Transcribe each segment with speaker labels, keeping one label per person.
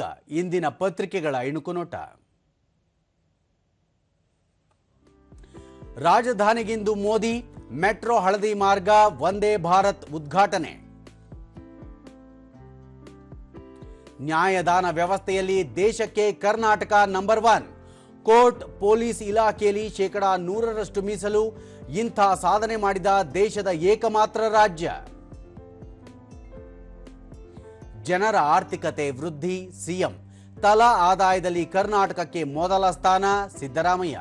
Speaker 1: ಈಗ ಇಂದಿನ ಪತ್ರಿಕೆಗಳ ಇಣುಕುನೋಟ ರಾಜಧಾನಿಗಿಂದು ಮೋದಿ, ಮೆಟ್ರೋ ಹಳದಿ ಮಾರ್ಗ, ವಂದೇ ಭಾರತ್ ಉದ್ಘಾಟನೆ. ನ್ಯಾಯದಾನ ವ್ಯವಸ್ಥೆಯಲ್ಲಿ ದೇಶಕ್ಕೆ Karnataka number one. Court, police ಇಲಾಖೆಯಲ್ಲಿ ಶೇಕಡಾ ನೂರರಷ್ಟು ಮೀಸಲು ಇಂಥ ಸಾಧನೆ ಮಾಡಿದ ದೇಶದ ಏಕಮಾತ್ರ ರಾಜ್ಯ. ಜನರ ಆರ್ಥಿಕತೆ ವೃದ್ಧಿ, ಸಿಎಂ. ತಲಾ ಆದಾಯದಲ್ಲಿ ಕರ್ನಾಟಕಕ್ಕೆ ಮೊದಲ ಸ್ಥಾನ, ಸಿದ್ದರಾಮಯ್ಯ.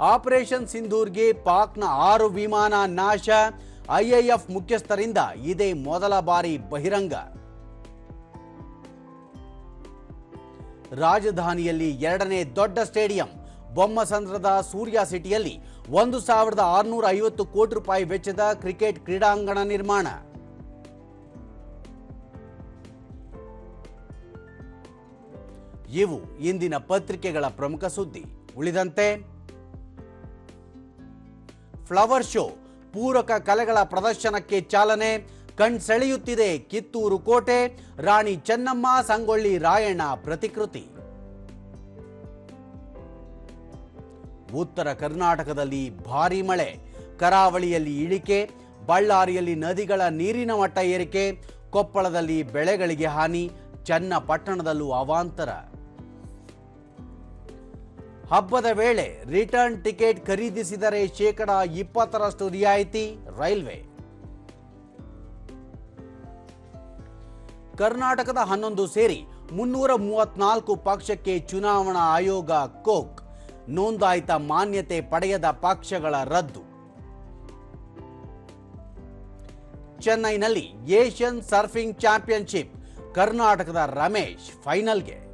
Speaker 1: ಆಪರೇಷನ್ ಸಿಂಧೂರ್ಗೆ ಪಾಕ್ನ ಆರು ವಿಮಾನ ನಾಶ ಐಎಎಫ್ ಮುಖ್ಯಸ್ಥರಿಂದ ಇದೇ ಮೊದಲ ಬಾರಿ ಬಹಿರಂಗ. ರಾಜಧಾನಿಯಲ್ಲಿ ಎರಡನೇ ದೊಡ್ಡ ಸ್ಟೇಡಿಯಂ, ಬೊಮ್ಮಸಂದ್ರದ ಸೂರ್ಯ ಸಿಟಿಯಲ್ಲಿ ಒಂದು ಸಾವಿರದ ಆರುನೂರ ಐವತ್ತು ಕೋಟಿ ರೂಪಾಯಿ ವೆಚ್ಚದ ಕ್ರಿಕೆಟ್ ಕ್ರೀಡಾಂಗಣ ನಿರ್ಮಾಣ. ಇವು ಇಂದಿನ ಪತ್ರಿಕೆಗಳ ಪ್ರಮುಖ ಸುದ್ದಿ. ಉಳಿದಂತೆ, ಫ್ಲವರ್ ಶೋ ಪೂರಕ ಕಲೆಗಳ ಪ್ರದರ್ಶನಕ್ಕೆ ಚಾಲನೆ ಕಣ್ಸೆಳೆಯುತ್ತಿದೆ ಕಿತ್ತೂರು ಕೋಟೆ, ರಾಣಿ ಚೆನ್ನಮ್ಮ, ಸಂಗೊಳ್ಳಿ ರಾಯಣ್ಣ ಪ್ರತಿಕೃತಿ. ಉತ್ತರ ಕರ್ನಾಟಕದಲ್ಲಿ ಭಾರೀ ಮಳೆ. ಕರಾವಳಿಯಲ್ಲಿ ಇಳಿಕೆ, ಬಳ್ಳಾರಿಯಲ್ಲಿ ನದಿಗಳ ನೀರಿನ ಮಟ್ಟ ಏರಿಕೆ, ಕೊಪ್ಪಳದಲ್ಲಿ ಬೆಳೆಗಳಿಗೆ ಹಾನಿ, ಚನ್ನಪಟ್ಟಣದಲ್ಲೂ ಅವಾಂತರ. ಹಬ್ಬದ ವೇಳೆ ರಿಟರ್ನ್ ಟಿಕೆಟ್ ಖರೀದಿಸಿದರೆ ಶೇಕಡ ಇಪ್ಪತ್ತರಷ್ಟು ರಿಯಾಯಿತಿ, ರೈಲ್ವೆ. ಕರ್ನಾಟಕದ ಹನ್ನೊಂದು ಸೇರಿ ಮುನ್ನೂರ ಮೂವತ್ನಾಲ್ಕು ಪಕ್ಷಕ್ಕೆ ಚುನಾವಣಾ ಆಯೋಗ ಕೋಕ್. ನೋಂದಾಯಿತ ಮಾನ್ಯತೆ ಪಡೆಯದ ಪಕ್ಷಗಳ ರದ್ದು. ಚೆನ್ನೈನಲ್ಲಿ ಏಷ್ಯನ್ ಸರ್ಫಿಂಗ್ ಚಾಂಪಿಯನ್ಶಿಪ್ ಕರ್ನಾಟಕದ ರಮೇಶ್ ಫೈನಲ್ಗೆ.